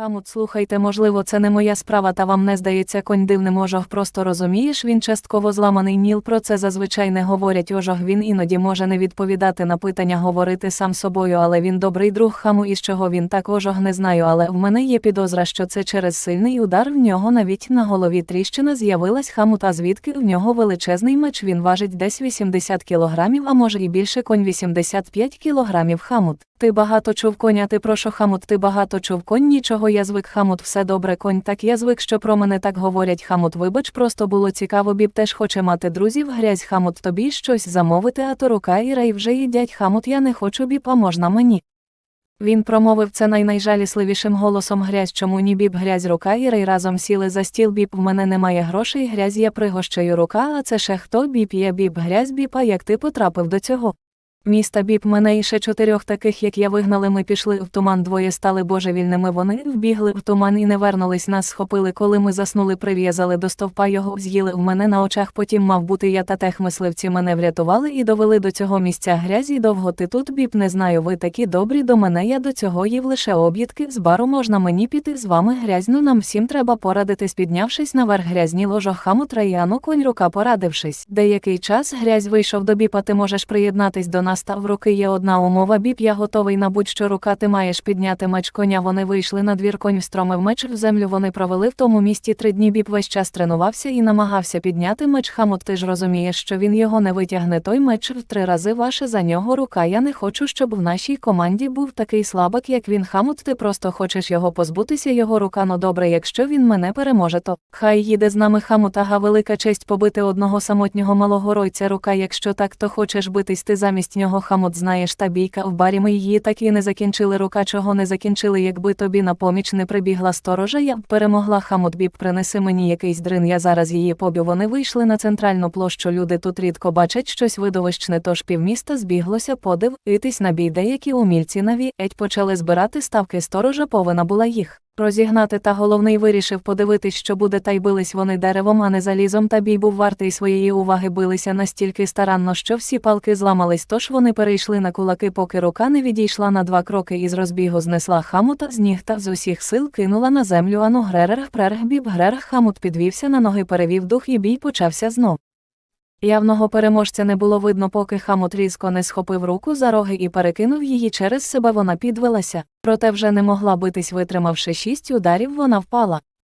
Хамут, слухайте, можливо, це не моя справа, та вам не здається конь дивним ожог. Просто розумієш, він частково зламаний ніл. Про це зазвичай не говорять ожог. Він іноді може не відповідати на питання, говорити сам собою, але він добрий друг хаму, і з чого він так ожог не знаю. Але в мене є підозра, що це через сильний удар в нього навіть на голові тріщина з'явилась хаму, та звідки в нього величезний меч. Він важить десь 80 кілограмів, а може і більше конь 85 кілограмів хамут. Ти багато чув коня, ти про що хамут, ти багато чув конь, нічого я звик хамут, все добре конь, так я звик, що про мене так говорять. Хамут, вибач, просто було цікаво, біб теж хоче мати друзів, грязь. Хамут, тобі щось замовити, а то рука і рей вже їдять. Хамут, я не хочу біб, а можна мені. Він промовив це найнайжалісливішим голосом. Грязь, чому ні біб грязь рука і рей разом сіли за стіл. Біб, в мене немає грошей, грязь я пригощаю рука, а це ще хто? Біб є біб, грязь біб, а як ти потрапив до цього? Міста біб мене і ще чотирьох таких, як я вигнали, ми пішли в туман, двоє стали божевільними. Вони вбігли в туман і не вернулись. Нас схопили, коли ми заснули, прив'язали до стовпа його, з'їли в мене на очах. Потім мав бути я та тех мисливці мене врятували і довели до цього місця грязі. Довго ти тут біб не знаю. Ви такі добрі до мене. Я до цього їв лише об'їдки. З бару можна мені піти з вами грязну. Нам всім треба порадитись, піднявшись наверх грязні ложо хаму трояну конь рука порадившись. Деякий час грязь вийшов до біпа. Ти можеш приєднатись до нас та в руки є одна умова. Біп, я готовий на будь-що рука. Ти маєш підняти меч коня. Вони вийшли на двір. Конь встромив меч в землю. Вони провели в тому місті три дні. Біп весь час тренувався і намагався підняти меч. Хамут, ти ж розумієш, що він його не витягне. Той меч в три рази ваше за нього рука. Я не хочу, щоб в нашій команді був такий слабак, як він. Хамут, ти просто хочеш його позбутися. Його рука. Ну добре, якщо він мене переможе, то хай їде з нами хамут. Ага, велика честь побити одного самотнього малого ройця. Рука. Якщо так, то хочеш битись ти замість нього. Хамут, знаєш, та бійка в барі ми її так і не закінчили. Рука чого не закінчили, якби тобі на поміч не прибігла сторожа. Я б перемогла. Хамут біб, принеси мені якийсь дрин. Я зараз її поб'ю. Вони вийшли на центральну площу. Люди тут рідко бачать щось видовищне, тож півміста збіглося подив, ітись на бій. Деякі умільці наві еть почали збирати ставки. Сторожа повинна була їх. Розігнати та головний вирішив подивитись, що буде, та й бились вони деревом, а не залізом. Та бій був вартий своєї уваги, билися настільки старанно, що всі палки зламались. Тож вони перейшли на кулаки, поки рука не відійшла на два кроки і з розбігу знесла хамута з ніг та з усіх сил кинула на землю. Ану гререр прерг біб грерг хамут підвівся на ноги, перевів дух, і бій почався знов. Явного переможця не було видно, поки хамут різко не схопив руку за роги і перекинув її через себе. Вона підвелася, проте вже не могла битись, витримавши шість ударів, вона впала.